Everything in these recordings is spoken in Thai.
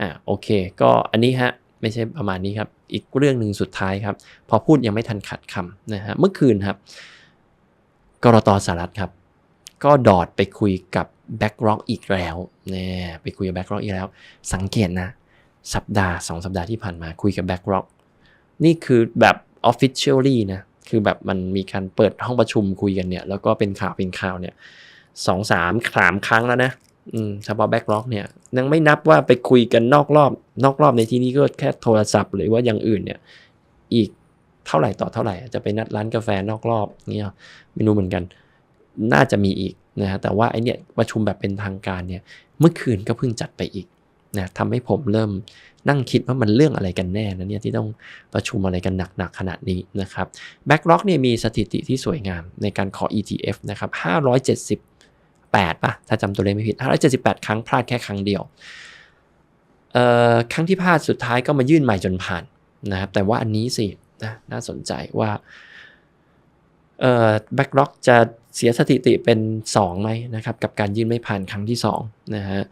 อ่าโอเค ก็อันนี้ฮะไม่ใช่ประมาณนี้ครับ อีกเรื่องหนึ่งสุดท้ายครับ พอพูดยังไม่ทันขัดคำนะฮะเมื่อคืนครับกรตสหรัฐครับ ก็ดอดไปคุยกับแบ็กร็อกอีกแล้วเนี่ยไปคุยกับแบ็กร็อกอีกแล้ว สังเกตนะ สัปดาห์สองสัปดาห์ที่ผ่านมาคุยกับแบ็กร็อกนี่คือแบบ officially นะคือแบบมันมีการเปิดห้องประชุมคุยกันเนี่ย แล้วก็เป็นข่าวเป็นข่าวเนี่ยสองสามสามครั้งแล้วนะ เฉพาะแบ็กร็อกเนี่ยยังไม่นับว่าไปคุยกันนอกรอบ นอกรอบในที่นี้ก็แค่โทรศัพท์หรือว่าอย่างอื่นเนี่ย อีกเท่าไหร่ต่อเท่าไหร่ จะไปนัดร้านกาแฟนอกรอบเนี่ยไม่รู้เหมือนกัน น่าจะมีอีกนะฮะแต่ว่าไอเนี่ยประชุมแบบเป็นทางการเนี่ย เมื่อคืนก็เพิ่งจัดไปอีกนะทำให้ผมเริ่มนั่งคิดว่ามันเรื่องอะไรกันแน่นะเนี่ยที่ต้องประชุมอะไรกันหนักๆขนาดนี้นะครับ Backlog เนี่ยมีสถิติที่สวยงามในการขอ ETF นะครับ 578ป่ะ ถ้าจำตัวเลขไม่ผิด 578 ครั้งพลาดแค่ครั้งเดียวครั้งที่พลาดสุดท้ายก็มายื่นใหม่จนผ่านนะครับแต่ว่าอันนี้สินะน่าสนใจว่าเอ่อ Backlog จะเสียสถิติเป็น2ไหมนะครับกับการยื่นไม่ผ่านครั้งที่2นะฮะ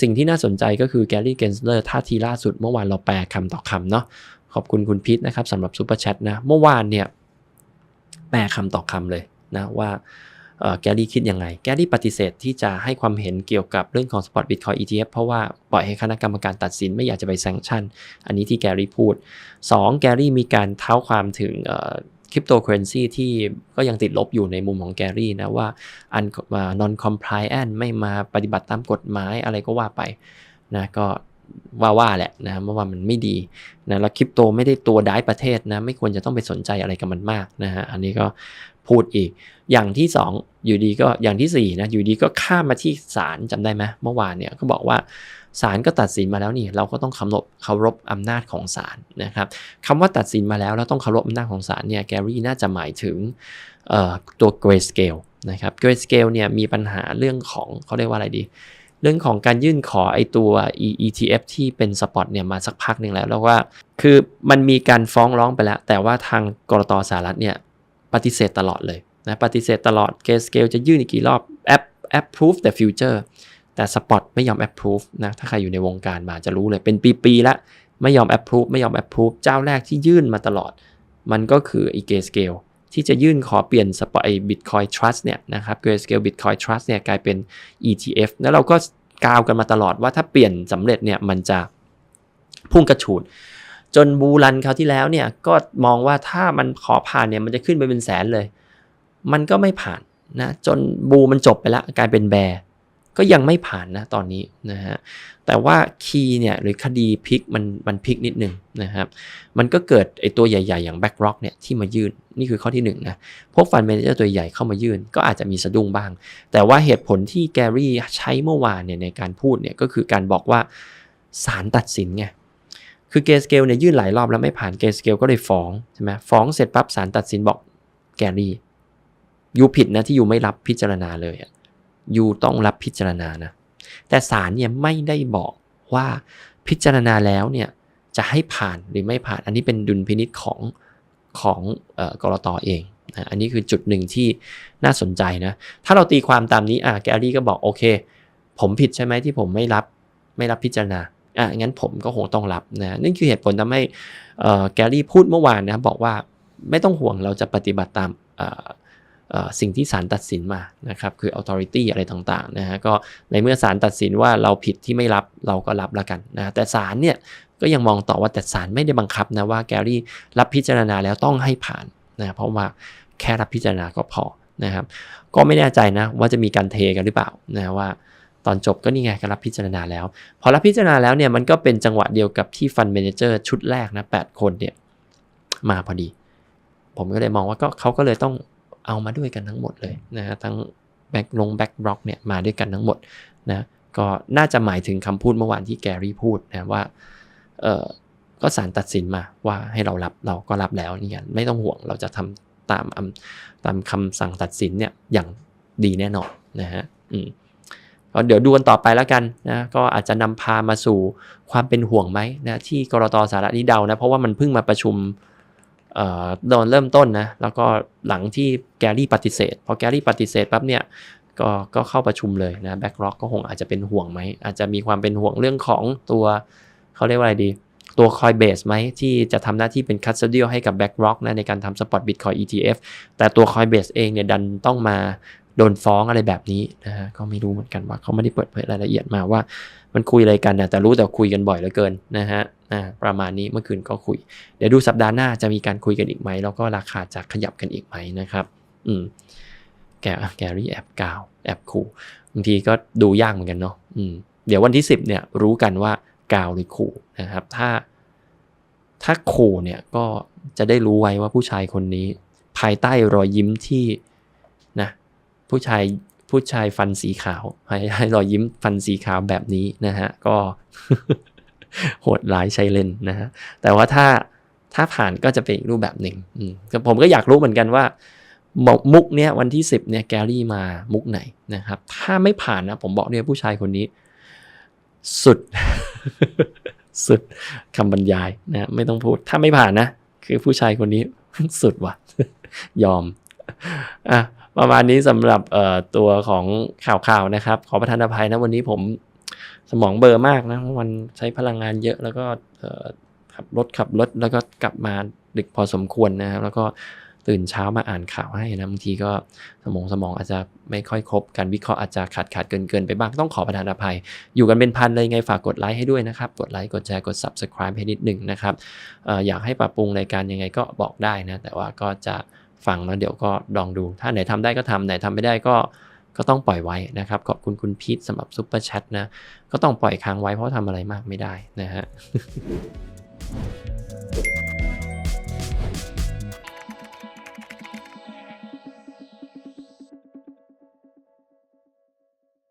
สิ่งที่น่าสนใจก็คือแกลลี่เกนสเลอร์ท่าทีล่าสุดเมื่อวานเราแปลคำต่อคำเนาะขอบคุณคุณพิษนะครับสำหรับซูเปอร์แชทนะ เมื่อวานเนี่ยแปลคำต่อคำเลยนะว่า แกลลี่คิดยังไง แกลลี่ปฏิเสธที่จะให้ความเห็นเกี่ยวกับเรื่องของ Spot Bitcoin ETF เพราะว่าปล่อยให้คณะกรรมการตัดสินไม่อยากจะไปแซงชั่น อันนี้ที่แกลลี่พูด 2. แกลลี่มีการเท้าความถึงคริปโตเคอเรนซีที่ก็ยังติดลบอยู่ในมุมของแกรี่นะว่าอัน non compliant ไม่มาปฏิบัติตามกฎหมายอะไรก็ว่าไปนะก็ ว่าว่าแหละนะเมื่อวานมันไม่ดีนะแล้วคริปโตไม่ได้ตัวด้ายประเทศนะไม่ควรจะต้องไปสนใจอะไรกับมันมากนะฮะอันนี้ก็พูดอีกอย่างที่ 2 อยู่ดีก็อย่างที่4นะอยู่ดีก็ข้ามมาที่ศาลจำได้ไหมเมื่อวานเนี่ยก็บอกว่าศาลก็ตัดสินมาแล้วนี่เราก็ต้องเคารพเคารพอำนาจของศาลนะครับคำว่าตัดสินมาแล้วแล้วต้องเคารพอำนาจของศาลเนี่ยแกรี่น่าจะหมายถึงตัว grayscale นะครับ grayscale เนี่ยมีปัญหาเรื่องของเขาเรียกว่าอะไรดี เรื่องของการยื่นขอไอตัว ETF ที่เป็นสปอตเนี่ยมาสักพักหนึ่งแล้วแล้วว่า คือมันมีการฟ้องร้องไปแล้ว แต่ว่าทางกรตสหรัฐเนี่ยปฏิเสธตลอดเลยนะปฏิเสธตลอด grayscale จะยื่นอีกกี่รอบ app approve the future แต่สปอตไม่ยอม approve นะถ้าใครอยู่ในวงการมาจะรู้เลยเป็นปีๆแล้วไม่ยอม approve ไม่ยอม approve เจ้าแรกที่ยื่นมาตลอด มันก็คืออีเกสเกล ที่จะยื่นขอเปลี่ยนสปอตไอ Bitcoin Trust เนี่ยนะครับ Grayscale Bitcoin Trust เนี่ยกลายเป็น ETF แล้วเราก็กาวกันมาตลอดว่าถ้าเปลี่ยนสำเร็จเนี่ยมันจะพุ่งกระฉูด จนบูรันคราวที่แล้วเนี่ยก็มองว่าถ้ามันขอผ่านเนี่ยมันจะขึ้นไปเป็นแสนเลย มันก็ไม่ผ่านนะจนบูมันจบไปแล้วกลายเป็นแบร์ ก็ยังไม่ผ่านนะตอนนี้นะฮะแต่ว่าคีย์เนี่ยหรือคดีพลิกมันมันพิกนิดนึงนะครับมันก็เกิดไอตัวใหญ่ ๆ อย่าง BlackRock เนี่ยที่มายื่นนี่คือข้อที่1นนะพวกฟันเมนเจอร์ตัวใหญ่เข้ามายื่น ก็อาจจะมีสะดุ้งบ้าง แต่ว่าเหตุผลที่แกรี่ใช้เมื่อวานเนี่ยในการพูดเนี่ยก็คือการบอกว่าศาลตัดสินไงคือเกสเกลเนี่ยยื่นหลายรอบแล้วไม่ผ่านเกสเกลก็เลยฟ้องใช่ไหมฟ้องเสร็จปั๊บศาลตัดสินบอกแกรี่ยูผิดนะที่ยูไม่รับพิจารณาเลยอะ ยูต้องรับพิจารณานะ แต่ศาลเนี่ยไม่ได้บอกว่าพิจารณาแล้วเนี่ยจะให้ผ่านหรือไม่ผ่าน อันนี้เป็นดุลพินิษของของกรตอเองนะอันนี้คือจุดหนึ่งที่น่าสนใจนะ ถ้าเราตีความตามนี้อะแกลลี่ก็บอกโอเค ผมผิดใช่ไหมที่ผมไม่รับไม่รับพิจารณาอะงั้นผมก็คงต้องรับนะนั่นคือเหตุผลทำให้แกลลี่พูดเมื่อวานนะบอกว่าไม่ต้องห่วงเราจะปฏิบัติตาม สิ่งที่ศาลตัดสินมานะครับคือ authority อะไรต่างๆนะฮะก็ในเมื่อศาลตัดสินว่าเราผิดที่ไม่รับเราก็รับแล้วกันนะแต่ศาลเนี่ยก็ยังมองต่อว่าแต่ศาลไม่ได้บังคับนะว่าแกรี่รับพิจารณาแล้วต้องให้ผ่านนะเพราะว่าแค่รับพิจารณาก็พอนะครับก็ไม่แน่ใจนะว่าจะมีการเทกันหรือเปล่านะว่าตอนจบก็นี่ไงก็รับพิจารณาแล้ว พอรับพิจารณาแล้วเนี่ยมันก็เป็นจังหวะเดียวกับที่ฟันเมนเจอร์ชุดแรกนะแคนเนี่ยมาพอดี ผมก็เลยมองว่าก็เขาก็เลยต้อง เอามาด้วยกันทั้งหมดเลยนะฮะทั้งแบ็กลงแบ็กบล็อกเนี่ยมาด้วยกันทั้งหมดนะก็น่าจะหมายถึงคำพูดเมื่อวานที่แกรี่พูดนะว่าเออก็ศาลตัดสินมาว่าให้เรารับเราก็รับแล้วนี่ไม่ต้องห่วงเราจะทำตามตามคำสั่งตัดสินเนี่ยอย่างดีแน่นอนนะฮะอืมก็เดี๋ยวดูกันต่อไปแล้วกันนะก็อาจจะนำพามาสู่ความเป็นห่วงไหมนะที่กรตสาระนี้เดานะเพราะว่ามันเพิ่งมาประชุม โดนเริ่มต้นนะ แล้วก็หลังที่แกรี่ปฏิเสธ พอแกรี่ปฏิเสธปั๊บเนี่ยก็ก็เข้าประชุมเลยนะแบ็กร็อกก็คงอาจจะเป็นห่วงไหม อาจจะมีความเป็นห่วงเรื่องของตัวเขาเรียกว่าอะไรดี ตัว Coinbase ไหม ที่จะทำหน้าที่เป็น custodial ให้กับ BlackRock นะในการทำ Spot Bitcoin ETF แต่ตัว Coinbase เองเนี่ยดันต้องมา โดนฟ้องอะไรแบบนี้นะฮะก็ไม่รู้เหมือนกันว่าเขาไม่ได้เปิดเผยรายละเอียดมาว่ามันคุยอะไรกันนะแต่รู้แต่คุยกันบ่อยเหลือเกินนะฮะอ่าประมาณนี้เมื่อคืนก็คุย เดี๋ยวดูสัปดาห์หน้าจะมีการคุยกันอีกไหมแล้วก็ราคาจะขยับกันอีกไหมนะครับ อืมแกแกรี่แอบกาวแอบคูบางทีก็ดูยากเหมือนกันเนาะอืมเดี๋ยววันที่ 10เนี่ยรู้กันว่ากาวหรือขู่นะครับ ถ้าถ้าขู่เนี่ยก็จะได้รู้ไว้ว่าผู้ชายคนนี้ ภายใต้รอยยิ้มที่นะ ผู้ชายผู้ชายฟันสีขาวใต้รอยยิ้มฟันสีขาวแบบนี้นะฮะ ก็โหดร้ายใช้เล่นนะฮะ แต่ว่าถ้าถ้าผ่านก็จะเป็นอีกรูปแบบหนึ่งอืมผมก็อยากรู้เหมือนกันว่า มุกเนี้ยวันที่ 10เนี่ยแกรี่มามุกไหนนะครับ ถ้าไม่ผ่านนะ ผมบอกเนี่ยผู้ชายคนนี้ สุด สุดคำบรรยายนะไม่ต้องพูด ถ้าไม่ผ่านนะ คือผู้ชายคนนี้สุดว่ะ ยอม อะ ประมาณนี้สำหรับเอ่อตัวของข่าวๆนะครับ ขอประทานอภัยนะวันนี้ผมสมองเบลอร์มากนะเพราะมันใช้พลังงานเยอะแล้วก็ขับรถขับรถแล้วก็กลับมาดึกพอสมควรนะครับ แล้วก็ตื่นเช้ามาอ่านข่าวให้นะบางทีก็สมองสมองอาจจะไม่ค่อยครบการวิเคราะห์อาจจะขาดขาดเกินเกินไปบ้างต้องขอประทานอภัย อยู่กันเป็นพันเลยไงฝากกดไลค์ให้ด้วยนะครับ กดไลค์กดแชร์กด subscribe ให้นิดหนึ่งนะครับอออยากให้ปรับปรุงรายการยังไงก็บอกได้นะ แต่ว่าก็จะ ฟังแล้วเดี๋ยวก็ลองดู ถ้าไหนทำได้ก็ทำไหนทำไม่ได้ก็ก็ต้องปล่อยไว้นะครับ ขอบคุณคุณพีทสำหรับซุปเปอร์แชทนะ ก็ต้องปล่อยค้างไว้เพราะทำอะไรมากไม่ได้นะฮะ